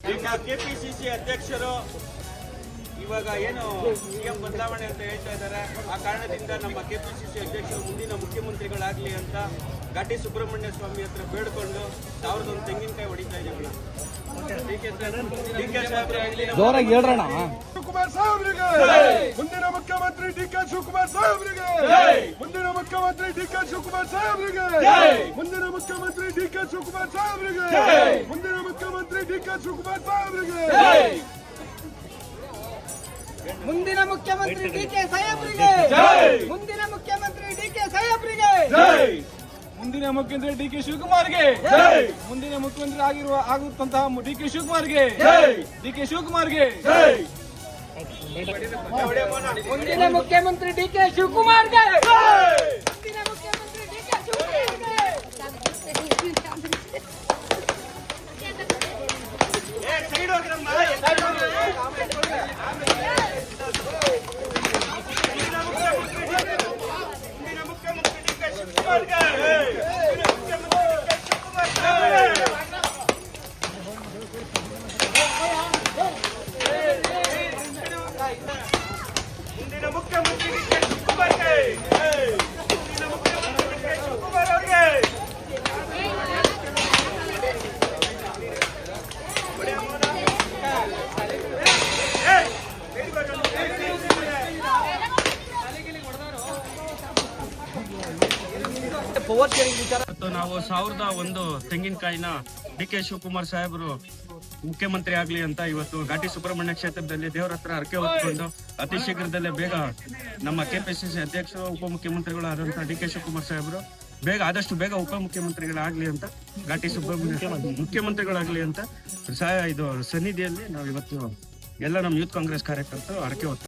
ಈಗ ಕೆಪಿಸಿಸಿ ಅಧ್ಯಕ್ಷರು ಇವಾಗ ಏನು ಸಿಎಂ ಬದಲಾವಣೆ ಅಂತ ಹೇಳ್ತಾ ಇದ್ದಾರೆ. ಆ ಕಾರಣದಿಂದ ನಮ್ಮ ಕೆಪಿಸಿಸಿ ಅಧ್ಯಕ್ಷರು ಮುಂದಿನ ಮುಖ್ಯಮಂತ್ರಿಗಳಾಗ್ಲಿ ಅಂತ ಘಾಟಿ ಸುಬ್ರಹ್ಮಣ್ಯ ಸ್ವಾಮಿ ಹತ್ರ ಬೇಡ್ಕೊಂಡು ಸಾವಿರದ ಒಂದು ತೆಂಗಿನಕಾಯಿ ಹೊಡಿತಾ ಇದ್ದೀವಣ್ಣ. ಡಿ ಕೆ ಶಿವಕುಮಾರ್ ಸಾಹೇಬ್ರಿಗೆ. ಮುಂದಿನ ಮುಖ್ಯಮಂತ್ರಿ ಡಿ ಕೆ ಶಿವಕುಮಾರ್ ಸಾಹೇಬ್ರಿಗೆ. ಮುಂದಿನ ಮುಖ್ಯಮಂತ್ರಿ ಡಿ ಕೆ ಶಿವಕುಮಾರ್ ಸಾಹೇಬ್ರಿಗೆ. ಮುಂದಿನ ಮುಖ್ಯಮಂತ್ರಿ ಡಿ ಕೆ ಶಿವಕುಮಾರ್ ಸಾಹೇಬ್ರಿಗೆ. ಮುಂದಿನ ಮುಖ್ಯ ಶಿವಕುಮಾರ್ ಸಾಹೇಬ್ರಿಗೆ ಮುಂದಿನ ಮುಖ್ಯಮಂತ್ರಿ ಡಿ ಕೆ ಸಾಹೇಬ್ರಿಗೆ. ಮುಂದಿನ ಮುಖ್ಯಮಂತ್ರಿ ಡಿ ಕೆ ಸಾಹೇಬ್ರಿಗೆ. ಮುಂದಿನ ಮುಖ್ಯಮಂತ್ರಿ ಡಿ ಕೆ ಶಿವಕುಮಾರ್ಗೆ. ಮುಂದಿನ ಮುಖ್ಯಮಂತ್ರಿ ಆಗಿರುವ ಆಗುತ್ತಂತಹ ಡಿ ಕೆ ಶಿವಕುಮಾರ್ಗೆ. ಡಿ ಕೆ ಶಿವಕುಮಾರ್ಗೆ. ಮುಂದಿನ ಮುಖ್ಯಮಂತ್ರಿ ಡಿ ಕೆ ಶಿವಕುಮಾರ್ಗೆ. talking to my ಇವತ್ತು ನಾವು ಸಾವಿರದ ಒಂದು ತೆಂಗಿನಕಾಯಿನ ಡಿ ಕೆ ಶಿವಕುಮಾರ್ ಸಾಹೇಬರು ಮುಖ್ಯಮಂತ್ರಿ ಆಗ್ಲಿ ಅಂತ ಇವತ್ತು ಘಾಟಿ ಸುಬ್ರಹ್ಮಣ್ಯ ಕ್ಷೇತ್ರದಲ್ಲಿ ದೇವರ ಹತ್ರ ಹರಕೆ ಹೊತ್ಕೊಂಡು ಅತಿ ಶೀಘ್ರದಲ್ಲೇ ಬೇಗ ನಮ್ಮ ಕೆಪಿಸಿಸಿ ಅಧ್ಯಕ್ಷರು ಉಪಮುಖ್ಯಮಂತ್ರಿಗಳು ಆದಂತಹ ಡಿ ಕೆ ಶಿವಕುಮಾರ್ ಸಾಹೇಬರು ಬೇಗ ಆದಷ್ಟು ಬೇಗ ಉಪಮುಖ್ಯಮಂತ್ರಿಗಳಾಗ್ಲಿ ಅಂತ ಘಾಟಿ ಸುಬ್ರಹ್ಮಣ್ಯ ಮುಖ್ಯಮಂತ್ರಿಗಳಾಗ್ಲಿ ಅಂತ ಸಹ ಇದು ಸನ್ನಿಧಿಯಲ್ಲಿ ನಾವು ಇವತ್ತು ಎಲ್ಲ ನಮ್ಮ ಯೂತ್ ಕಾಂಗ್ರೆಸ್ ಕಾರ್ಯಕರ್ತರು ಹರಕೆ ಹೊತ್ತು